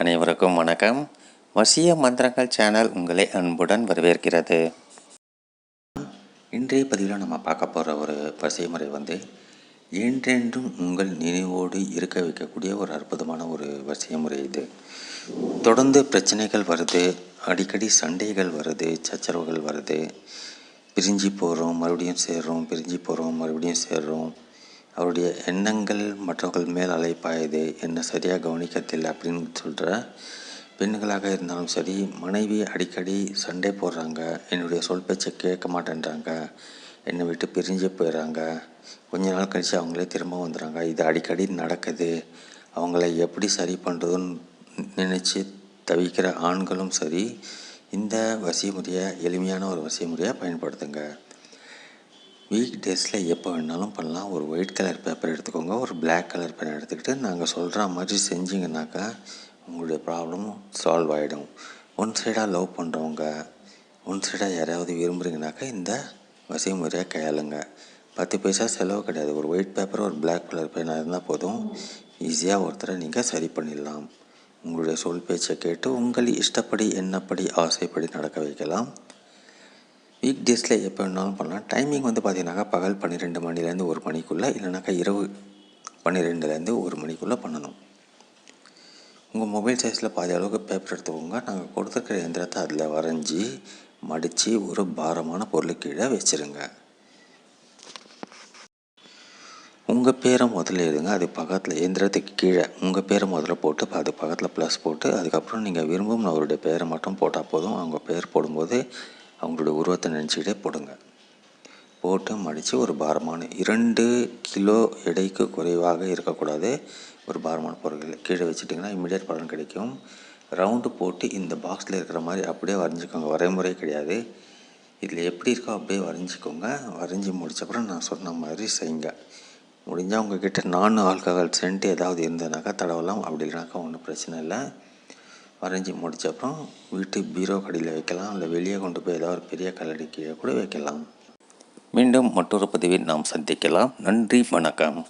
அனைவருக்கும் வணக்கம். வசிய மந்திரங்கள் சேனல் உங்களை அன்புடன் வரவேற்கிறது. இன்றைய பதிவில் நம்ம பார்க்க போகிற ஒரு வசிய முறை வந்து என்றென்றும் உங்கள் நினைவோடு இருக்க வைக்கக்கூடிய ஒரு அற்புதமான ஒரு வசிய முறை இது. தொடர்ந்து பிரச்சனைகள் வருது அடிக்கடி சண்டைகள் வருது சச்சரவுகள் வருது. பிரிஞ்சு போகிறோம் மறுபடியும் சேர்றோம் பிரிஞ்சு போகிறோம் மறுபடியும் சேர்றோம். அவருடைய எண்ணங்கள் மற்றவர்கள் மேல் அலைப்பாயுது என்ன சரியாக கவனிக்கத்தில்லை அப்படின்னு சொல்கிற பெண்களாக இருந்தாலும் சரி மனைவி அடிக்கடி சண்டை போடுறாங்க என்னுடைய சொல் பேச்சை கேட்க மாட்டேன்றாங்க என்னை விட்டு பிரிஞ்சு போயிடுறாங்க கொஞ்ச நாள் கழித்து அவங்களே திரும்ப வந்துடுறாங்க. இது அடிக்கடி நடக்குது. அவங்கள எப்படி சரி பண்ணுறதுன்னு நினச்சி தவிக்கிற ஆண்களும் சரி இந்த வசிமுறையை எளிமையான ஒரு வசிமுறையை பயன்படுத்துங்க. வீக் டேஸில் எப்போ வேணாலும் பண்ணலாம். ஒரு ஒயிட் கலர் பேப்பர் எடுத்துக்கோங்க. ஒரு பிளாக் கலர் பேன் எடுத்துக்கிட்டு நாங்கள் சொல்கிற மாதிரி செஞ்சிங்கனாக்கா உங்களுடைய ப்ராப்ளமும் சால்வ் ஆகிடும் ஒன் சைடாக லவ் பண்ணுறவங்க ஒன் சைடாக யாராவது விரும்புகிறீங்கனாக்கா இந்த வசதி முறையாக கையாளுங்க. பத்து பைசா செலவு கிடையாது. ஒரு ஒயிட் பேப்பர் ஒரு பிளாக் கலர் பேனாக இருந்தால் போதும். ஈஸியாக ஒருத்தரை நீங்கள் சரி பண்ணிடலாம். உங்களுடைய சொல் பேச்சை கேட்டு உங்கள் இஷ்டப்படி என்னப்படி ஆசைப்படி நடக்க வைக்கலாம். வீக் டேஸில் எப்போ வேணாலும் பண்ணலாம். டைமிங் வந்து பார்த்தீங்கன்னாக்கா பகல் பன்னிரெண்டு மணிலேருந்து ஒரு மணிக்குள்ளே இல்லைனாக்கா இரவு பன்னிரெண்டுலேருந்து ஒரு மணிக்குள்ளே பண்ணணும். உங்கள் மொபைல் சைஸில் பாதி அளவுக்கு பேப்பர் எடுத்துக்கோங்க. நாங்கள் கொடுத்துருக்கிற எந்திரத்தை அதில் வரைஞ்சி மடித்து ஒரு பாரமான பொருள் கீழே வச்சுருங்க. உங்கள் பேரை முதல்ல எழுதுங்க. அது பக்கத்தில் எந்திரத்துக்கு கீழே உங்கள் பேரை முதல்ல போட்டு அது பக்கத்தில் ப்ளஸ் போட்டு அதுக்கப்புறம் நீங்கள் விரும்பும் அவருடைய பேரை மட்டும் போட்டால் போதும். அவங்க பேர் போடும்போது அவங்களோட உருவத்தை நினச்சிக்கிட்டே போடுங்க. போட்டு மடித்து ஒரு பாரமான இரண்டு கிலோ எடைக்கு குறைவாக இருக்கக்கூடாது. ஒரு பாரமான பொருட்கள் கீழே வச்சுட்டிங்கன்னா இம்மிடியட் பலன் கிடைக்கும். ரவுண்டு போட்டு இந்த பாக்ஸில் இருக்கிற மாதிரி அப்படியே வரைஞ்சிக்கோங்க. வரைமுறை கிடையாது. இதில் எப்படி இருக்கோ அப்படியே வரைஞ்சிக்கோங்க. வரைஞ்சி முடிச்சப்பறம் நான் சொன்ன மாதிரி செய்யுங்க. முடிஞ்சால் உங்ககிட்ட நான் ஆல்கஹால் சென்ட் ஏதாவது இருந்ததுனாக்கா தடவலாம் அப்படி இல்லைனாக்கா ஒன்றும் பிரச்சனை இல்லை. வரைஞ்சி முடித்தப்புறம் வீட்டு பீரோ கடையில் வைக்கலாம். இல்லை வெளியே கொண்டு போய் ஏதாவது ஒரு பெரிய கல்லடி கீழே கூட வைக்கலாம். மீண்டும் மற்றொரு பதிவில் நாம் சந்திக்கலாம். நன்றி வணக்கம்.